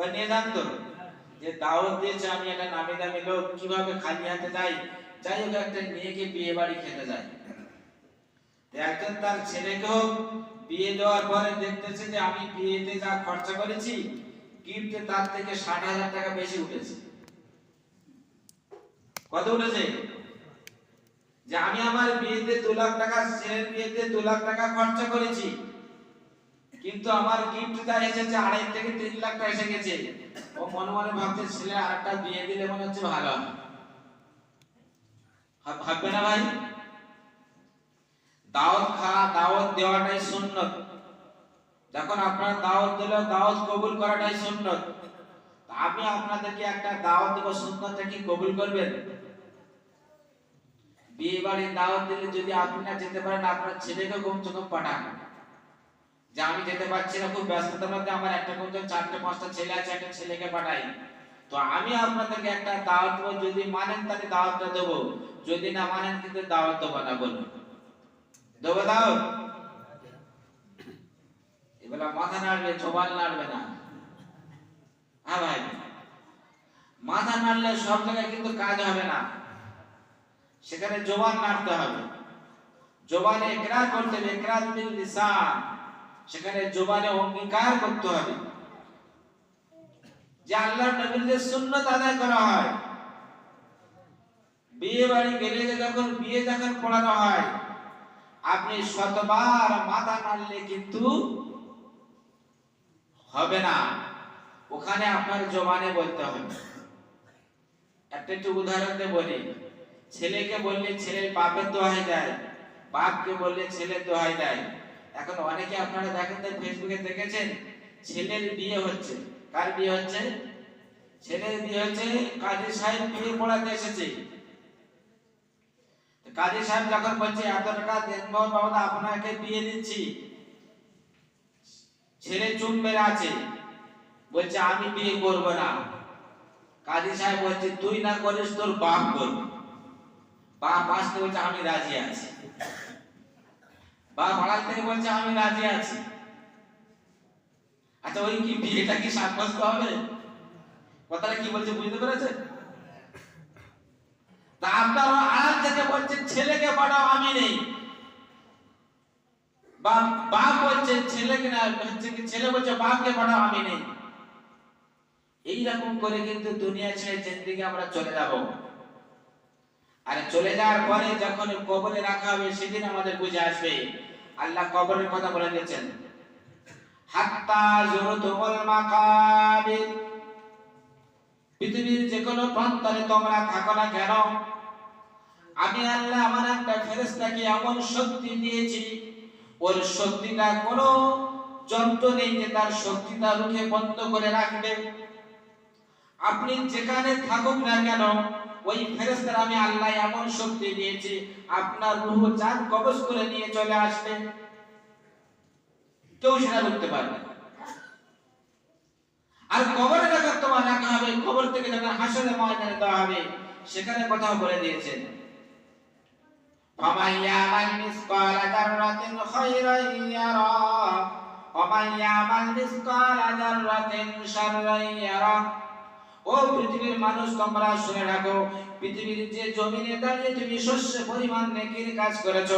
কই, নিয়ে যান তো। যে দাওয়াত দিয়েছে আমি একটা নামি দামি লোক, কীভাবে খালি হাতে যাই যাই হোক, একটা মেয়েকে বিয়ে বাড়ি খেতে যায়। একজন তার ছেলেকেও বিয়ে দেওয়ার পরে দেখতেছে যে আমি বিয়েতে যা খরচা করেছি, গিফটে তার থেকে ষাট হাজার টাকা বেশি উঠেছে। কত উঠেছে? যে আমি আমার বিয়েতে দু লাখ টাকা, ছেলের বিয়েতে দু লাখ টাকা খরচা করেছি কিন্তু আমার গিফটটা এসেছে, আড়াই থেকে তিন লাখ টাকা এসে গেছে। ও মনে মনে ভাবছে, ছেলে আরেকটা বিয়ে দিলে মনে হচ্ছে ভালো ভাববে না ভাই? দাওয়াত খাওয়া দাওয়াত দেওয়াটাই সুন্নত। যখন আপনার দাওয়াত দিল, দাওয়াত কবুল করাটাই সুন্নত। আমি আপনাদেরকে একটা দাওয়াত দেবো, সুন্নতটা কি কবুল করবেন? বিয়ে বাড়ির দাওয়াত দিলে যদি আপনি না যেতে পারেন, আপনার ছেলেকে কমসে কম পাঠান। যে আমি যেতে পারছি না, খুব ব্যস্ততার মধ্যে আমার একটা কম চারটে, পাঁচটা ছেলে আছে, একটা ছেলেকে পাঠাই। তো আমি আপনাদেরকে একটা দাওয়াত দেবো, যদি মানেন তাহলে দাওয়াতটা দেবো। যদি না মানেন কিন্তু দাওয়াত দেবো না বলুন। দেবো দাও এবেলা মাথা নাড়বে, জবান নাড়বে না। হ্যাঁ ভাই। মাথা নাড়লে সব জায়গায় কিন্তু কাজ হবে না। সেখানে জবান নাড়তে হবে। জবানে একরার করতে হবে একরার বিল লিসান সেখানে জবানে অঙ্গীকার করতে হবে। যে আল্লাহর নবীর যে সুন্নাত আদায় করা হয়, বিয়ে বাড়ি গেলে যখন বিয়ে যখন পড়ানো হয়, আপনি শতবার মাথা নাড়লে কিন্তু হবে না। ওখানে আপনার জবানে বলতে হবে। একটা একটু উদাহরণ দিয়ে বলি। ছেলেকে বললে ছেলের বাপের দোহাই দেয়, বাপকে বললে ছেলের দোহাই দেয়। এখন অনেকে আপনারা দেখেন তো ফেসবুকে দেখেছেন, ছেলের বিয়ে হচ্ছে। কার বিয়ে হচ্ছে? ছেলের বিয়ে হচ্ছে কাজী সাহেব বিয়ে পড়াতে এসেছে। কাজী সাহেব যখন বলছে, এত টাকা দেন বাবা আপনাকে বিয়ে দিচ্ছি। ছেলে চুপ মেরে আছে। বলছে, আমি বিয়ে করব না। কাজী সাহেব বলছে, তুই না করিস, তোর বাপ করবে। বাপ আসতে বলছে, আমি রাজি আছি। বাপ আড়াল থেকে বলছে, আমি রাজি আছি। আচ্ছা ওই কি বিয়েটা কি সাব্যস্ত হবে? কথাটা কি বলছে, বুঝতে পেরেছে? তা থেকে বলছে, ছেলেকে পাঠাও, আমি নেই। বাপ বাপ বলছে, ছেলেকে না, হচ্ছে কি, ছেলে বলছে, বাপকে পাঠাও, আমি নেই। এইরকম করে কিন্তু দুনিয়া ছেড়ে জিন্দিগি আমরা চলে যাব। আর চলে যাওয়ার পরে যখন কবরে রাখা হবে, সেদিন আমাদের বুঝে আসবে। আল্লাহ কবরের কথা বলে দিয়েছেন। হাত্তা জুরতুমুল মাকাবির পৃথিবীর যে কোনো প্রান্তরে তোমরা থাকো না কেন? আমি আল্লাহ, আমার একটা ফেরেশতাকে এমন শক্তি দিয়েছি, ওর শক্তিটা কোনো যন্ত্র নেই যে তার শক্তিটা রুখে বন্ধ করে রাখবে। আপনি যেখানে থাকুক না কেন ওই ফেরেশতার আমি আল্লাহ এমন শক্তি দিয়েছি আপনার রূহ চাঁদ কবজ করে নিয়ে চলে আসবে কেউ সেটা রুখতে পারবে না। আর কবরে যখন তোমার রাখা হবে কবর থেকে যখন হাসরের ময়দানে দেওয়া হবে সেখানে কথাও বলে দিয়েছেন فمن يعمل مثقال ذرة خيرا يره ومن يعمل مثقال ذرة شرا يره ও পৃথিবীর মানুষ, তোমরা শুনে রাখো, পৃথিবীর যে জমিনে দাঁড়িয়ে তুমি শস্য পরিমাণ নেকির কাজ করেছ,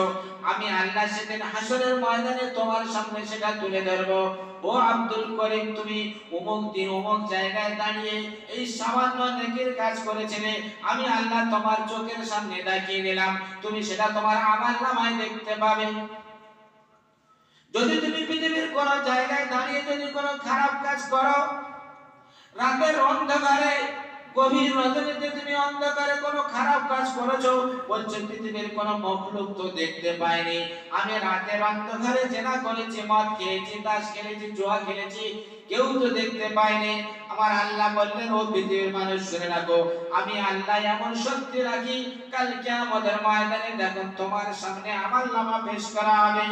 আমি আল্লাহ সেদিন হাসরের ময়দানে তোমার সামনে সেটা তুলে ধরবো। ও আব্দুল করিম, তুমি অমুক দিন অমুক জায়গায় দাঁড়িয়ে এই সামান্য নেকির কাজ করেছিলে, আমি আল্লাহ তোমার চোখের সামনে দেখিয়ে দিলাম, তুমি সেটা তোমার আমার নামায় দেখতে পাবে। যদি তুমি পৃথিবীর কোন জায়গায় দাঁড়িয়ে যদি কোনো খারাপ কাজ করো রাতের অন্ধকারে, গভীর রজনীতে তুমি অন্ধকারে কোনো খারাপ কাজ করেছ? বলছে, পৃথিবীর কোনো মখলুক তো দেখতে পাইনি আমি রাতের অন্ধকারে জেনা করেছি, মদ খেয়েছি তাস খেলেছি, জুয়া খেলেছি, কেউ তো দেখতে পাইনি আমার আল্লাহ বললেন, ও পৃথিবীর মানুষ, শুনে রাখো। আমি আল্লাহ এমন শক্তি রাখি, কাল কিয়ামতের ময়দানে দেখুন তোমার সামনে আমার নামা পেশ করা হবে।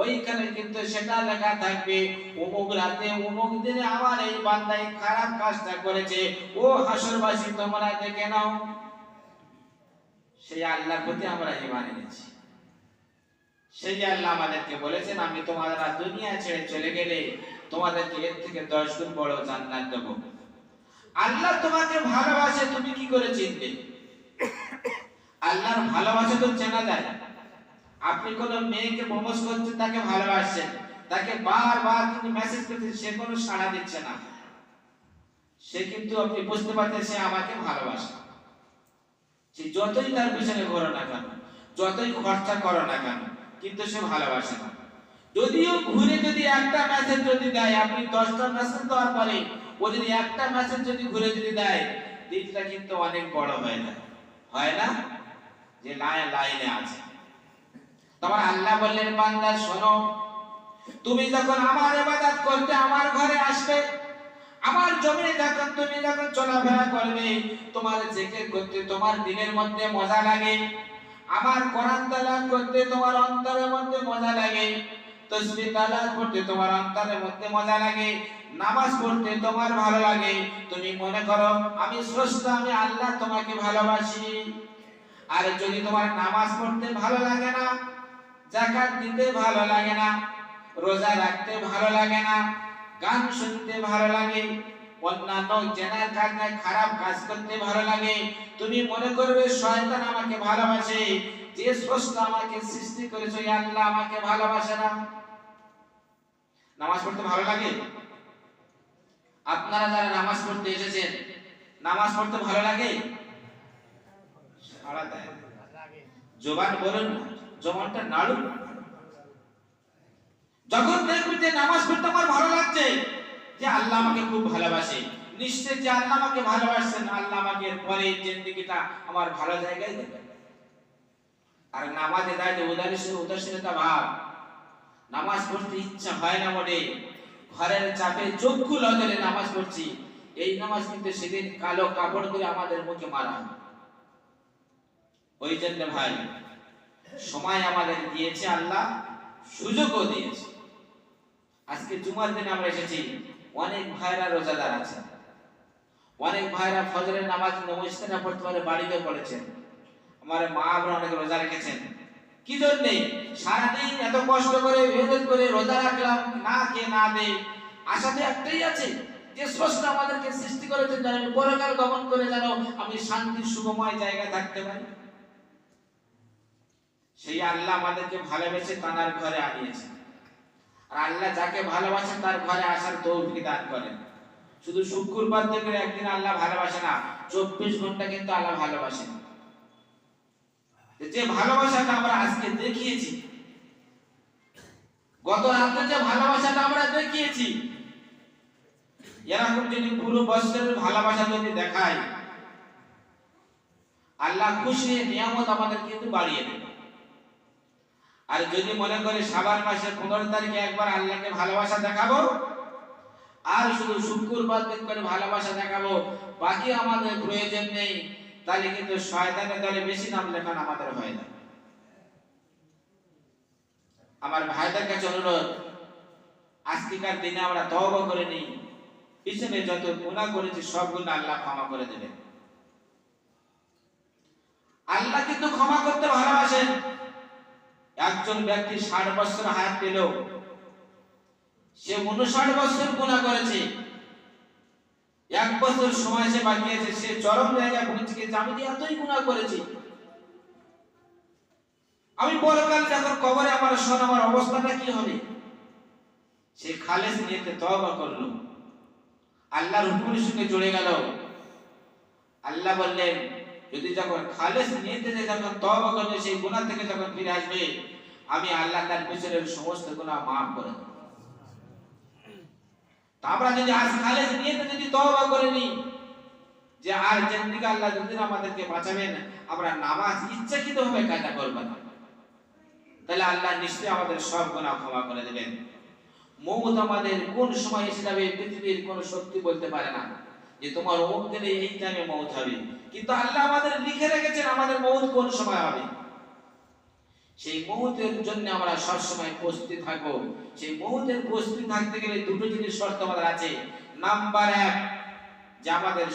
ওইখানে কিন্তু সেটা লেখা থাকবে, অমুক রাতে অমুক দিনে আমার এই বান্দাই খারাপ কাজটা করেছে। ও হাসরবাসী, তোমরা দেখে নাও। সেই আল্লাহর প্রতি আমরা ইমান এনেছি। সেই আল্লাহ আমাদেরকে বলেছেন, আমি তোমাদের দুনিয়া ছেড়ে চলে গেলে তোমাদেরকে এর থেকে দশ গুণ বড় জান্নাত দেবো। আল্লাহ তোমাকে ভালোবাসে, তুমি কি করে চিনবে? আল্লাহর ভালোবাসা তো চেনা যায় আপনি কোন মেয়েকে প্রপোজ করছেন তাকে ভালোবাসছেন, তাকে বারবার কিন্তু মেসেজ করছেন, সে কোনো সাড়া দিচ্ছে না। সে কিন্তু আপনি বুঝতে পারছেন সে আমাকে ভালোবাসে। সে যতই তার পিছনে ঘোরো না কেন, যতই খরচা করো না কেন, কিন্তু সে ভালোবাসে না। যদিও ঘুরে যদি একটা মেসেজ যদি দেয়, আপনি দশটা মেসেজ দেওয়ার পরে ও যদি একটা মেসেজ যদি ঘুরে যদি দেয় দিনটা কিন্তু অনেক বড় হয়ে যায়। হয় না? যে লাইনে আছে। তোমার আল্লাহ বললেন, বান্দা, শোনো, তুমি যখন আমার ইবাদত করতে আমার ঘরে আসবে, আমার জমিনে যখন তুমি যখন চলাফেরা করবে, তোমার জিকির করতে, তোমার দিনের মধ্যে মজা লাগে, আমার কোরআন তেলাওয়াত করতে, তোমার অন্তরের মধ্যে মজা লাগে তসবিহ তেলাওয়াত করতে, তোমার অন্তরের মধ্যে মজা লাগে, নামাজ পড়তে, তোমার ভালো লাগে। তুমি মনে করো, আমি স্রষ্টা, আমি আল্লাহ, তোমাকে ভালোবাসি। আর যদি তোমার নামাজ পড়তে ভালো লাগে না জাকাত দিতে ভালো লাগে না রোজা রাখতে ভালো লাগে না গান শুনতে ভালো লাগে অন্যান্য জেনার কাজ খারাপ কাজ করতে ভালো লাগে। তুমি মনে করবে শয়তান আমাকে ভালোবাসে যে স্রষ্টা আমাকে সৃষ্টি করেছে আল্লাহ আমাকে ভালোবাসে না। নামাজ পড়তে ভালো লাগে? আপনারা যারা নামাজ পড়তে এসেছেন নামাজ পড়তে ভালো লাগে। জবান বলুন না, যখন যে নামাজ পড়তে আমার ভালো লাগছে যে আল্লাহ আমাকে খুব ভালোবাসে। নিশ্চয় যে আল্লাহ আমাকে আল্লাহ আমাকে এরপরে জিন্দিগিটা আমার ভালো জায়গায় আর নামাজে উদাসীনতা ভাব। নামাজ পড়তে ইচ্ছা হয় না মনে ঘরের চাপে চক্ষু লজলে নামাজ পড়ছি। এই নামাজ কিন্তু সেদিন কালো কাপড় করে আমাদের মুখে মারা। ওই জন্য ভাই সময় আমাদের দিয়েছে আল্লাহ, সুযোগও দিয়েছে। আজকে জুমার দিনে আমরা এসেছি, অনেক ভাইরা রোজাদার আছে অনেক ভাইরা ফজরের নামাজ নমস্কার না পড়তে পারে বাড়িতে পড়েছেন। আমার মা আমরা অনেক রোজা রেখেছেন। কি জন্যে? সারাদিন এত কষ্ট করে মেহনত করে রোজা রাখলাম, না কে না দে আশাতে একটাই আছে যে, স্রষ্টা আমাদেরকে সৃষ্টি করেছেন যেন পরকাল গমন করে যেন আমি শান্তি সুখময় জায়গায় থাকতে পারি। সেই আল্লাহ আমাদেরকে ভালোবেসে তানার ঘরে আনিয়েছে আর আল্লাহ যাকে ভালোবাসেন তার ঘরে আসার তৌফিক দান করেন। শুধু শুক্রবার থেকে একদিন আল্লাহ ভালোবাসে না, চব্বিশ ঘণ্টা কিন্তু আল্লাহ ভালোবাসেন। যে ভালোবাসাটা আমরা আজকে দেখিয়েছি, গত রাতে যে ভালোবাসাটা আমরা দেখিয়েছি, এরকম যদি পুরো বছরের ভালোবাসা যদি দেখায়, আল্লাহ খুশি নিয়ামত আমাদের কিন্তু বাড়িয়ে দেবে। আর যদি মনে করে সাবান মাসের পনেরো তারিখে একবার আল্লাহকে ভালোবাসা দেখাবো, আর শুধু শুক্রবার দিন করে ভালোবাসা দেখাবো, বাকি আমাদের প্রয়োজন নেই, তাহলে কিন্তু শয়তানের দলে বেশি নাম লেখান আমাদের হয় না। আমার ভাইদের কাছে অনুরোধ, আজকেকার দিনে আমরা তওবা করে নিই। পিছনে যত গুনাহ করেছি, সবগুলো আল্লাহ ক্ষমা করে দেবেন। আল্লাহ কিন্তু ক্ষমা ভালোবাসেন একজন ব্যক্তি ষাট বছর হায়াত পেল, সে উনষাট বছর গুণা করেছে। এক বছর সময় সে বাকি আছে, সে চরম জায়গায় পৌঁছে গেছে আমি এতই গুণা করেছি, আমি পরকাল যখন কবরে আমার শোন, আমার অবস্থাটা কি হবে? সে খালেস নিয়েতে তওবা করল। আল্লাহর হুকুমের সঙ্গে জুড়ে গেল। আল্লাহ বললেন, যদি যখন খালেস নিয়েতে যে যখন তওবা করবে, সেই গুনাহ থেকে যখন ফিরে আসবে আমি আল্লাহ তার পিছনের সমস্ত গুনাহ মাফ করে দেব। আমরা যদি আজ খালেস নিয়েতে যদি তওবা করে নিই, যে আর জিন্দিগি আল্লাহ যতদিন আমাদেরকে বাঁচাবেন, আমরা নামাজ ইচ্ছাকৃত ভাবে কাজা করব না। তাহলে আল্লাহ নিশ্চয়ই আমাদের সব গুনাহ ক্ষমা করে দেবেন। মৌত আমাদের কোন সময় এসে যাবে পৃথিবীর কোন শক্তি বলতে পারে না, যে তোমার অমুক দিনে এই টাইমে মৌত হবে। কিন্তু আল্লাহ আমাদের লিখে রেখেছেন আমাদের মৌত কোন সময় হবে? সেই মৌতের জন্য আমরা সব সময় প্রস্তুতি থাকব। সেই মৌতের প্রস্তুতি থাকতে গেলে দুটো জিনিস শর্ত আমাদের আছে। নাম্বার এক, যে আমাদের